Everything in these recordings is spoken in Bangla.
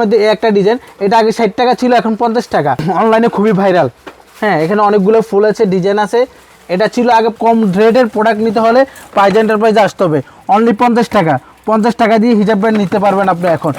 মধ্যে একটা ডিজাইন এটা আগে ষাট টাকা ছিল, এখন পঞ্চাশ টাকা। অনলাইনে খুবই ভাইরাল হ্যাঁ এখানে অনেকগুলো ফুল আছে ডিজাইন আছে। এটা ছিল আগে কম রেটের প্রোডাক্ট নিতে হলে প্রাইজ এন্টারপ্রাইজে আসতে হবে। অনলি পঞ্চাশ টাকা। পঞ্চাশ টাকা দিয়ে হিসাব নিতে পারবেন আপনি এখন।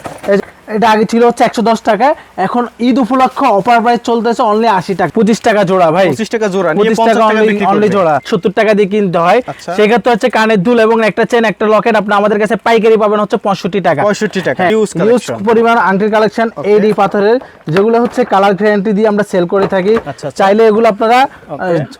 এটা আগে ছিল হচ্ছে একশো দশ টাকা এখন ঈদ উপলক্ষ অফার প্রাইস চলতেছে অনলি আশি টাকা। পঁচিশ টাকা জোড়া ভাই। পঁচিশ টাকা জোড়া পঁচিশ টাকা অনলি জোড়া। সত্তর টাকা দিয়ে কিনতে হয়। আচ্ছা। সেক্ষেত্রে হচ্ছে কানের দুল এবং একটা চেন একটা লকেট আপনি আমাদের কাছে পাইকারি পাবেন হচ্ছে পঁয়ষট্টি টাকা। 65 টাকা। হ্যাঁ, huge collection। পরিমাণ আংটির কালেকশন এডি পাথরের। যেগুলো হচ্ছে কালার গ্যারান্টি দিয়ে আমরা সেল করে থাকি। আচ্ছা, আচ্ছা। চাইলে এগুলো আপনারা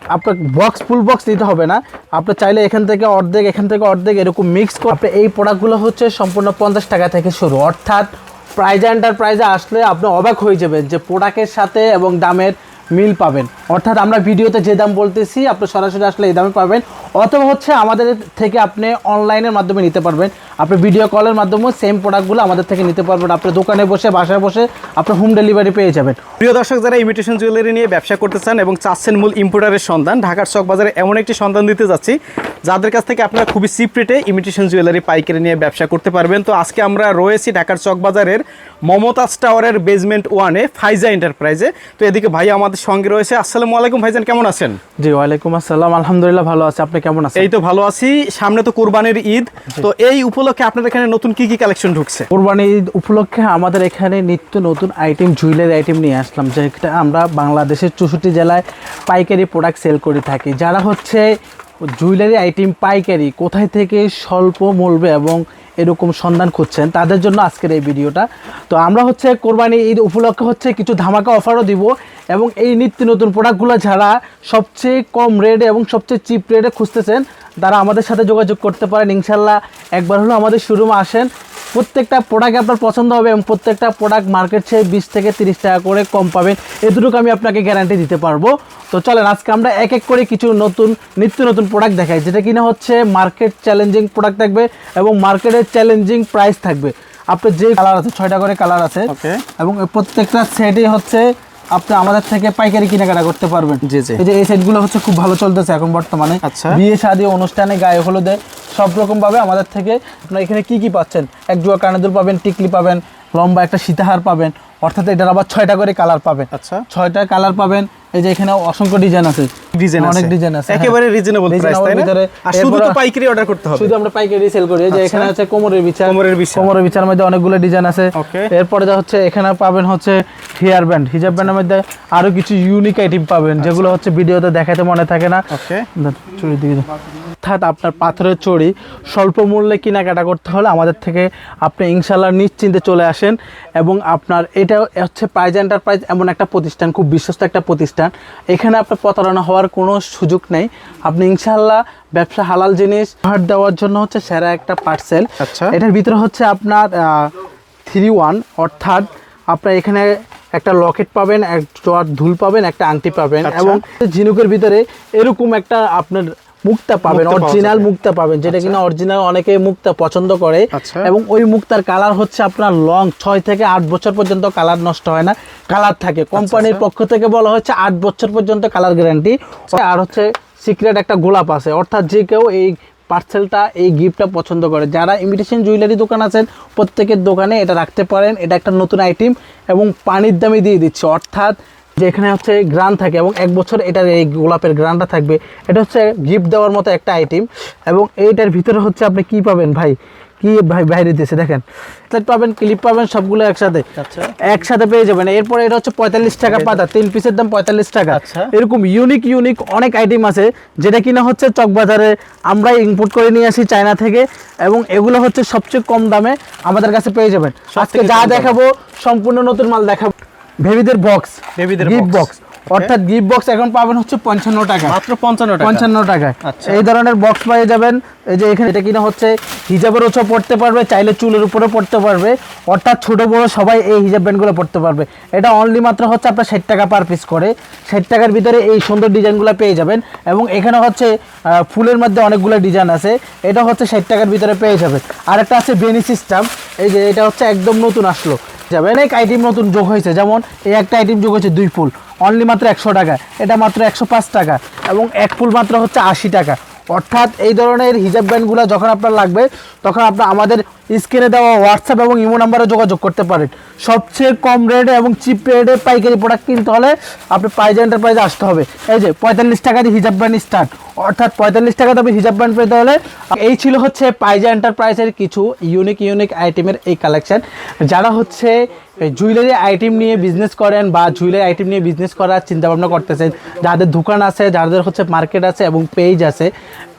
আপনার বক্স ফুল বক্স দিতে হবে না। আপনি চাইলে এখান থেকে অর্ধেক এখান থেকে অর্ধেক এরকম মিক্স করে এই প্রোডাক্টগুলো হচ্ছে সম্পূর্ণ পঞ্চাশ টাকা থেকে শুরু। অর্থাৎ প্রাইজ এন্টারপ্রাইজে আসলে আপনি অবাক হয়ে যাবেন যে প্রোডাক্টের সাথে এবং দামের মিল পাবেন। অর্থাৎ আমরা ভিডিওতে যে দাম বলতেছি, আপনি সরাসরি আসলে এই দামে পাবেন। অথবা হচ্ছে আমাদের থেকে আপনি অনলাইনের মাধ্যমে নিতে পারবেন। আপনি ভিডিও কলের মাধ্যমে সেম প্রোডাক্টগুলো আমাদের থেকে নিতে পারবেন। আপনি দোকানে বসে, বাসায় বসে আপনি হোম ডেলিভারি পেয়ে যাবেন। প্রিয় দর্শক, যারা ইমিটেশন জুয়েলারি নিয়ে ব্যবসা করতে চান এবং চাচ্ছেন মূল ইম্পোর্টারের সন্ধান, ঢাকার চক বাজারে এমন একটি সন্ধান দিতে যাচ্ছি। যাদের কাছ থেকে আপনারা খুবই চিপ রেটে ইমিটেশন জুয়েলারি পাইকারি নিয়ে ব্যবসা করতে পারবেন। তো আজকে আমরা রয়েছি ঢাকার চক বাজারের মমতাজ টাওয়ারের বেসমেন্ট ওয়ানে ফাইজা এন্টারপ্রাইজে তো এদিকে ভাই আমাদের সঙ্গে রয়েছে। আসসালামু আলাইকুম ভাইজান কেমন আছেন? জি ওয়ালাইকুম আসসালাম। আলহামদুলিল্লাহ ভালো আছে। আপনি কেমন আছেন? এই তো ভালো আছি। সামনে তো কোরবানির ঈদ। তো এই উপলক্ষে আপনাদের এখানে নতুন কি কি কালেকশন ঢুকছে? কোরবানি ঈদ উপলক্ষে আমাদের এখানে নিত্য নতুন আইটেম জুয়েলারি আইটেম নিয়ে আসলাম যেটা আমরা বাংলাদেশের চৌষট্টি জেলায় পাইকারি প্রোডাক্ট সেল করে থাকি। যারা হচ্ছে জুয়েলারি আইটেম পাইকারি কোথায় থেকে স্বল্প মূল্যে এবং এরকম সন্ধান খুঁজছেন তাদের জন্য আজকের এই ভিডিওটা। তো আমরা হচ্ছে কোরবানি ঈদ উপলক্ষে হচ্ছে কিছু ধামাকা অফারও দিব এবং এই নিত্য নতুন প্রোডাক্টগুলো যারা সবচেয়ে কম রেটে এবং সবচেয়ে চিপ রেটে খুঁজতেছেন, তারা আমাদের সাথে যোগাযোগ করতে পারেন। ইনশাল্লাহ একবার হলো আমাদের শোরুমে আসেন। প্রত্যেকটা প্রোডাক্ট আপনার পছন্দ হবে এবং প্রত্যেকটা প্রোডাক্ট মার্কেট সে বিশ থেকে তিরিশ টাকা করে কম পাবেন। এতটুকু আমি আপনাকে গ্যারান্টি দিতে পারব। তো চলেন আজকে আমরা এক এক করে কিছু নতুন নিত্য নতুন প্রোডাক্ট দেখাই যেটা কিনা হচ্ছে মার্কেট চ্যালেঞ্জিং প্রোডাক্ট থাকবে এবং মার্কেটের চ্যালেঞ্জিং প্রাইস থাকবে। আপনার যে কালার আছে ছয়টা করে কালার আছে এবং প্রত্যেকটা সেটই হচ্ছে আপনি আমাদের থেকে পাইকারি কেনাকাটা করতে পারবেন জি, জি। এই যে এই সেটগুলো হচ্ছে খুব ভালো চলতেছে এখন বর্তমানে আচ্ছা। বিয়ে শাদী অনুষ্ঠানে গায়ে হলুদে সব রকম ভাবে আমাদের থেকে আপনারা এখানে কি কি পাচ্ছেন এক জোয়া কানাদুল পাবেন টিকলি পাবেন লম্বা একটা সীতাহার পাবেন অর্থাৎ এটার আবার ছয়টা করে কালার পাবেন আচ্ছা। ছয়টা কালার পাবেন এই যে এখানে অসংখ্য ডিজাইন আছে। ডিজাইন অনেক ডিজাইন আছে হ্যাঁ। একেবারে রিজনেবল প্রাইস তাই না? আর শুধু তো পাইকারি অর্ডার করতে হবে। শুধু আমরা পাইকারি সেল করি। এই যে আচ্ছা। এখানে আছে কোমরের বিছানা। কোমরের বিছানা। কোমরের বিছানার মধ্যে অনেকগুলো ডিজাইন আছে। এরপরে যা হচ্ছে এখানে পাবেন হচ্ছে হেয়ার ব্যান্ড হিজাব ব্যান্ডের মধ্যে আরও কিছু ইউনিক আইটেম পাবেন যেগুলো হচ্ছে ভিডিওতে দেখাতে মনে থাকে না। ওকে চুরি দিয়ে। অর্থাৎ আপনার পাথরের চড়ি স্বল্প মূল্যে কেনাকাটা করতে হলে আমাদের থেকে আপনি ইনশাল্লাহ নিশ্চিন্তে চলে আসেন এবং আপনার এটা হচ্ছে প্রাইজ এন্টারপ্রাইজ এমন একটা প্রতিষ্ঠান খুব বিশ্বস্ত একটা প্রতিষ্ঠান এখানে আপনার প্রতারণা হওয়ার কোনো সুযোগ নেই আপনি ইনশাল্লাহ ব্যবসা হালাল জিনিস উপহার দেওয়ার জন্য হচ্ছে সেরা একটা পার্সেল আচ্ছা। এটার ভিতরে হচ্ছে আপনার থ্রি ওয়ান অর্থাৎ আপনার এখানে একটা লকেট পাবেন এক জোয়ার ধুল পাবেন একটা আংটি পাবেন আচ্ছা। এবং ঝিনুকের ভিতরে এরকম একটা আপনার মুক্তা পাবেন অরিজিনাল মুক্তা পাবেন যেটা কিনা অরিজিনাল অনেকে মুক্তা পছন্দ করে। আচ্ছা। এবং ওই মুক্তার কালার হচ্ছে আপনার লং ছয় থেকে আট বছর পর্যন্ত কালার নষ্ট হয় না কালার থাকে। কোম্পানির আচ্ছা। পক্ষ থেকে বলা হচ্ছে আট বছর পর্যন্ত কালার গ্যারান্টি আর হচ্ছে সিক্রেট একটা গোলাপ আছে। অর্থাৎ যে কেউ এই পার্সেলটা এই গিফটটা পছন্দ করে। যারা ইমিটেশন জুয়েলারি দোকান আছেন প্রত্যেকের দোকানে এটা রাখতে পারেন। এটা একটা নতুন আইটেম এবং পানির দামে দিয়ে দিচ্ছে। অর্থাৎ যে এখানে হচ্ছে গ্রান থাকে এবং এক বছর এটার এই গোলাপের গ্রানটা থাকবে। এটা হচ্ছে গিফট দেওয়ার মতো একটা আইটেম এবং এইটার ভিতরে হচ্ছে আপনি কি পাবেন ভাই? কি ভাই বাইরে দিয়েছে দেখেন। সেট পাবেন ক্লিপ পাবেন সবগুলো একসাথে। আচ্ছা। একসাথে পেয়ে যাবেন। এরপরে এটা হচ্ছে পঁয়তাল্লিশ টাকা পাতা। তিন পিসের দাম পঁয়তাল্লিশ টাকা। আচ্ছা। এরকম ইউনিক ইউনিক অনেক আইটেম আছে যেটা কিনা হচ্ছে চকবাজারে আমরাই ইম্পোর্ট করে নিয়ে আসি চায়না থেকে এবং এগুলো হচ্ছে সবচেয়ে কম দামে আমাদের কাছে পেয়ে যাবেন। আজকে যা দেখাবো সম্পূর্ণ নতুন মাল দেখাবো। বেবিদের বক্স বেবিদের গিফট বক্স অর্থাৎ গিফট বক্স এখন পাবেন হচ্ছে পঞ্চান্ন টাকা। মাত্র পঞ্চান্ন টাকা। পঞ্চান্ন টাকায় আচ্ছা। এই ধরনের বক্স পেয়ে যাবেন। এই যে এখানে এটা কিনা হচ্ছে হিজাবের ওছা পড়তে পারবে চাইলে চুলের উপরে পড়তে পারবে। অর্থাৎ ছোট বড় সবাই এই হিজাব ব্যান্ডগুলো পড়তে পারবে। এটা অনলি মাত্র হচ্ছে আপনার ষাট টাকা পার পিস করে। ষাট টাকার ভিতরে এই সুন্দর ডিজাইনগুলো পেয়ে যাবেন। এবং এখানে হচ্ছে ফুলের মধ্যে অনেকগুলো ডিজাইন আছে। এটা হচ্ছে ষাট টাকার ভিতরে পেয়ে যাবেন। আর একটা আছে বেনি সিস্টেম এই যে এটা হচ্ছে একদম নতুন আসলো। যাবে। অনেক আইটেম নতুন যোগ হয়েছে। যেমন এই একটা আইটেম যোগ হয়েছে দুই ফুল। অনলি মাত্র একশো টাকা। এটা মাত্র একশো পাঁচ টাকা। এবং এক ফুল মাত্র হচ্ছে আশি টাকা। অর্থাৎ এই ধরনের হিজাব ব্যান্ডগুলো যখন আপনার লাগবে, তখন আপনার আমাদের স্ক্রিনে দেওয়া হোয়াটসঅ্যাপ এবং ইমো নাম্বারে যোগাযোগ করতে পারেন। সবচেয়ে কম রেটে এবং চিপ রেটে পাইকারি প্রোডাক্ট কিনতে হলে আপনি পাইজা এন্টারপ্রাইজে আসতে হবে। এই যে পঁয়তাল্লিশ টাকা দিয়ে হিজাব ব্যান্ড স্টার্ট অর্থাৎ পঁয়তাল্লিশ টাকা দামে হিজাব ব্যান্ড পেতে হলে, এই ছিল হচ্ছে পাইজা এন্টারপ্রাইজের কিছু ইউনিক ইউনিক আইটেমের এই কালেকশন যারা হচ্ছে জুয়েলারি আইটেম নিয়ে বিজনেস করেন বা জুয়েলারি আইটেম নিয়ে বিজনেস করার চিন্তা ভাবনা করতেছেন, যাদের দোকান আছে, যাদের হচ্ছে মার্কেট আছে এবং পেজ আছে,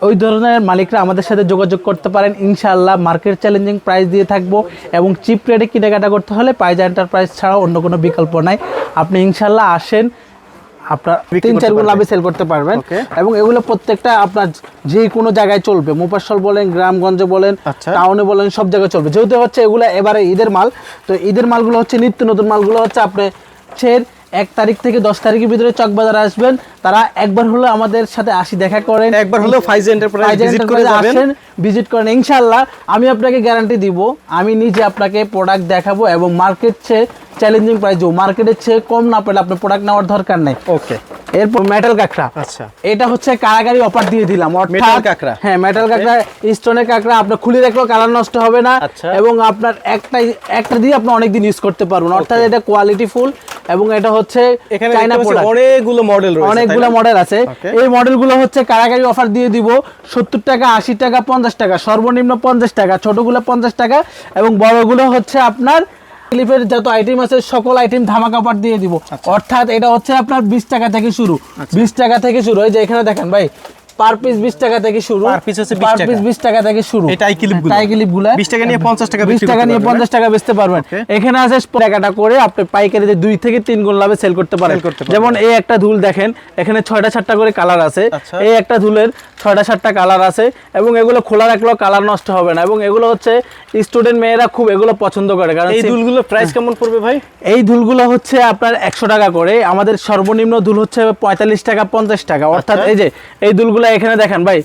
ওই ধরনের মালিকরা আমাদের সাথে যোগাযোগ করতে পারেন। ইনশাআল্লাহ মার্কেট চ্যালেঞ্জিং প্রাইস দিয়ে থাকব এবং চিপ রেটে কেনাকাটা করতে হলে পাইজা এন্টারপ্রাইজ ছাড়া অন্য কোনো বিকল্প নাই। আপনি ইনশাআল্লাহ আসেন আপনার তিন চার গুণ। লাভে সেল করতে পারবেন। এবং এগুলো প্রত্যেকটা আপনার যে কোনো জায়গায় চলবে। মুপাসল বলেন গ্রামগঞ্জে বলেন আচ্ছা। টাউনে বলেন সব জায়গায় চলবে। যেহেতু হচ্ছে এগুলো এবারে ঈদের মাল তো ঈদের মালগুলো হচ্ছে নিত্য নতুন মালগুলো হচ্ছে আপনি হচ্ছে এক তারিখ থেকে দশ তারিখের ভিতরে চকবাজার আসবেন। তারা একবার হলো আমাদের সাথে আসি দেখা করেন। একবার হলেও ফাইজ এন্টারপ্রাইজ ভিজিট করে যাবেন। ভিজিট করেন। ইনশাল্লাহ আমি আপনাকে গ্যারান্টি দিব আমি নিজে আপনাকে প্রোডাক্ট দেখাবো এবং মার্কেট চেয়ে চ্যালেঞ্জিং প্রাইস দেবো মার্কেটের চেয়ে কম না পেলে আপনি প্রোডাক্ট নেওয়ার দরকার নেই। ওকে এরপর মেটাল কাঁকড়া। আচ্ছা। এটা হচ্ছে কারাগারি অফার দিয়ে দিলাম Metal কাঁকড়া। হ্যাঁ মেটাল কাঁকড়া স্টোনের কাঁকড়া আপনার খুলে রাখলেও কালার নষ্ট হবে না। আচ্ছা। এবং আপনার একটা একটা দিয়ে আপনি অনেক দিন ইউজ করতে পারবেন। অর্থাৎ এটা কোয়ালিটি ফুল এবং এটা হচ্ছে চাইনা প্রোডাক্ট অনেকগুলো মডেল রয়েছে অনেকগুলো মডেল আছে. এই মডেলগুলো হচ্ছে কারাগারি অফার দিয়ে দিব। সত্তর টাকা আশি টাকা পঞ্চাশ টাকা সর্বনিম্ন পঞ্চাশ টাকা ছোটগুলো পঞ্চাশ টাকা এবং বড়গুলো হচ্ছে আপনার ক্লিপের যত আইটেম আছে সকল আইটেম ধামাকা অফার দিয়ে দিব। আচ্ছা। অর্থাৎ এটা হচ্ছে আপনার বিশ টাকা থেকে শুরু। বিশ টাকা থেকে শুরু। এই যে এখানে দেখেন ভাই পার পিস বিশ টাকা থেকে শুরু। Per piece হচ্ছে 20 পার টাকা। পিস থেকে শুরু। গুলো 20 টাকা নিয়ে 50 টাকা বিশ বিক্রি টাকা নিয়ে পারবেন, পঞ্চাশ টাকা বেচতে পারবেন। এখানে আছে টাকাটা করে আপনি পাইকারিতে দুই থেকে তিন গুণ লাভে সেল করতে পারেন। যেমন এই একটা ধুল দেখেন এখানে ছয়টা সাতটা করে কালার আছে। আচ্ছা। এই একটা ধুলের ছয়টা সাতটা কালার আছে এবং এগুলো খোলা রাখলেও কালার নষ্ট হবে না এবং এগুলো হচ্ছে স্টুডেন্ট মেয়েরা খুব এগুলো পছন্দ করে কারণ এই দুলগুলো প্রাইস কেমন পড়বে ভাই? এই দুলগুলো হচ্ছে আপনার একশো টাকা করে আমাদের সর্বনিম্ন দুল হচ্ছে পঁয়তাল্লিশ টাকা পঞ্চাশ টাকা। অর্থাৎ আচ্ছা। এই যে এই দুলগুলো এখানে দেখেন ভাই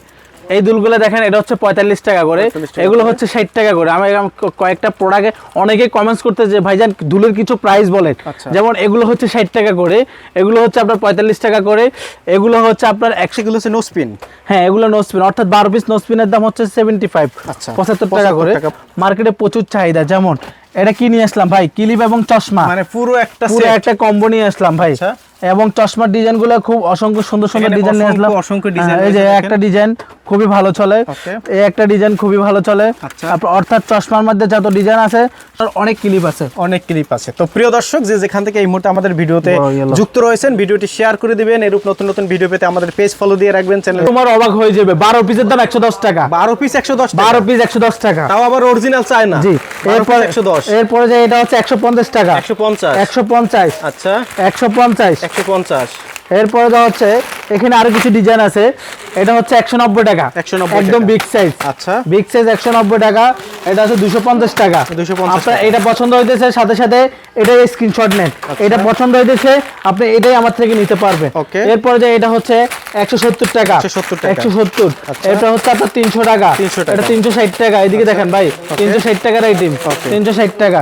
এই দুলগুলো দেখেন এটা হচ্ছে পঁয়তাল্লিশ টাকা করে। এগুলো হচ্ছে ষাট টাকা করে। আমি এরকম কয়েকটা প্রোডাক্টে অনেকে কমেন্টস করতে যে ভাইজান দুলের কিছু প্রাইস বলেন। আচ্ছা। যেমন এগুলো হচ্ছে ষাট টাকা করে। এগুলো হচ্ছে আপনার পঁয়তাল্লিশ টাকা করে। এগুলো হচ্ছে আপনার একশো সেগুলো হচ্ছে নো স্পিন হ্যাঁ এগুলো নোসপিন অর্থাৎ বারো পিস নোসপিনের দাম হচ্ছে সেভেন্টি ফাইভ আচ্ছা। পঁচাত্তর টাকা করে। মার্কেটে প্রচুর চাহিদা। যেমন এটা কি নিয়ে আসলাম ভাই? ক্লিপ এবং চশমা। মানে পুরো একটা পুরো একটা কম্বো নিয়ে আসলাম ভাই। আচ্ছা। এবং চশমার ডিজাইনগুলো খুব অসংখ্য সুন্দর সুন্দর ডিজাইন নিয়ে আসলাম। অসংখ্য- হ্যাঁ, এই যে একটা ডিজাইন খুবই ভালো চলে। এই একটা ডিজাইন খুবই ভালো চলে। আচ্ছা। অর্থাৎ চশমার মধ্যে যত ডিজাইন আছে তার অনেক ক্লিপ আছে। অনেক ক্লিপ আছে। তো প্রিয় দর্শক যে যেখান থেকে এই মুহূর্তে আমাদের ভিডিওতে যুক্ত রয়েছেন ভিডিওটি শেয়ার করে দিবেন। এরূপ নতুন নতুন ভিডিও পেতে আমাদের পেজ ফলো দিয়ে রাখবেন চ্যানেল তোমার অবাক হয়ে যাবে। বারো পিসের দাম একশো দশ টাকা। বারো পিস একশো দশ বারো পিস একশো দশ টাকা। তাও আবার অরিজিনাল চায় না। জি। এরপর এরপর একশো দশ। এরপরে যে এটা হচ্ছে একশো পঞ্চাশ টাকা। একশো পঞ্চাশ। একশো পঞ্চাশ। আচ্ছা। একশো পঞ্চাশ। একশো পঞ্চাশ। এরপরে যা হচ্ছে এখানে আরও কিছু ডিজাইন আছে। এটা হচ্ছে একশো নব্বই টাকা। 190 একদম বিগ সাইজ আচ্ছা। বিগ সাইজ একশো নব্বই টাকা এটা হচ্ছে দুশো পঞ্চাশ টাকা। 250 আপনার এটা পছন্দ হইতেছে সাথে সাথে এটাই স্ক্রিনশট নেন। আচ্ছা। এটা পছন্দ হইতেছে আপনি এটাই আমার থেকে নিতে পারবেন. এরপরে যে এটা হচ্ছে একশো সত্তর টাকা। 170 টাকা। একশো সত্তর। আচ্ছা। এটা হচ্ছে আপনার তিনশো টাকা। 300 টাকা। এটা তিনশো ষাট টাকা। এদিকে দেখেন ভাই তিনশো ষাট টাকার আইটেম. তিনশো ষাট টাকা।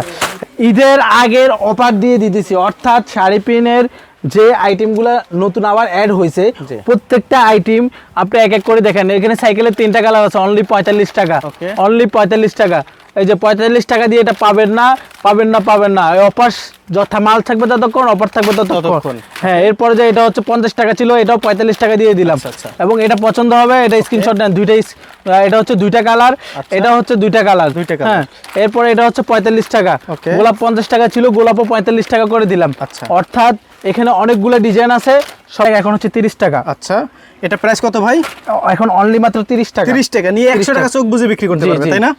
ঈদের আগের অফার দিয়ে দিতেছি। অর্থাৎ শাড়ি পিনের যে আইটেমগুলো নতুন আবার অ্যাড হয়েছে প্রত্যেকটা আইটেম আপনি এক এক করে দেখেন। এখানে সাইকেলের তিনটা কালার আছে অনলি পঁয়তাল্লিশ টাকা। অনলি পঁয়তাল্লিশ টাকা। এই যে পঁয়তাল্লিশ টাকা দিয়ে এটা পাবেন না পাবেন না পাবেন না। অফার যথা মাল থাকবে ততক্ষণ অফার থাকবে ততক্ষণ। হ্যাঁ এরপরে যে এটা হচ্ছে পঞ্চাশ টাকা ছিল এটাও পঁয়তাল্লিশ টাকা দিয়ে দিলাম। আচ্ছা, আচ্ছা। এবং এটা পছন্দ হবে এটা স্ক্রিনশট নেন দুইটাই এটা হচ্ছে দুইটা কালার এটা হচ্ছে দুইটা কালার দুইটা হ্যাঁ এরপরে এটা হচ্ছে পঁয়তাল্লিশ টাকা। গোলাপ পঞ্চাশ টাকা ছিল গোলাপও পঁয়তাল্লিশ টাকা করে দিলাম। আচ্ছা। অর্থাৎ এখানে অনেকগুলো ডিজাইন আছে সব এখন হচ্ছে তিরিশ টাকা। আচ্ছা এটা প্রাইস কত ভাই? এখন অনলি মাত্র তিরিশ টাকা। তিরিশ টাকা নিয়ে একশো টাকা চোখ বুঝে বিক্রি করতে পারবে তাই না?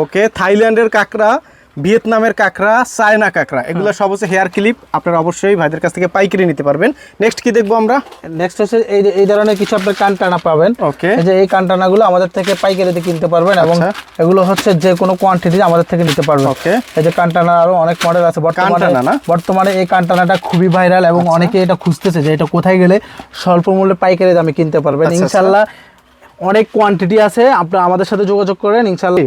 ওকে থাইল্যান্ডের কাঁকড়া ভিয়েতনামের কাঁকড়া চায়না কাঁকড়া এগুলো সব হচ্ছে হেয়ার ক্লিপ আপনারা অবশ্যই ভাইদের কাছ থেকে পাইকারি নিতে পারবেন। নেক্সট কি দেখব আমরা? নেক্সট হচ্ছে এই এই ধরনের কিছু আপনার কানটানা পাবেন। ওকে যে এই কানটানাগুলো আমাদের থেকে পাইকারিতে কিনতে পারবেন এবং আচ্ছা। এগুলো হচ্ছে যে কোনো কোয়ান্টিটি আমাদের থেকে নিতে পারবেন। ওকে এই যে কানটানা আরও অনেক মডেল আছে। বর্তমানে না? বর্তমানে এই কানটানাটা খুবই ভাইরাল এবং আচ্ছা। অনেকে এটা খুঁজতেছে যে এটা কোথায় গেলে স্বল্প মূল্যে পাইকারি দামে কিনতে পারবেন। আচ্ছা। ইনশাল্লাহ অনেক কোয়ান্টিটি আছে। আপনারা আমাদের সাথে যোগাযোগ করেন ইনশাল্লাহ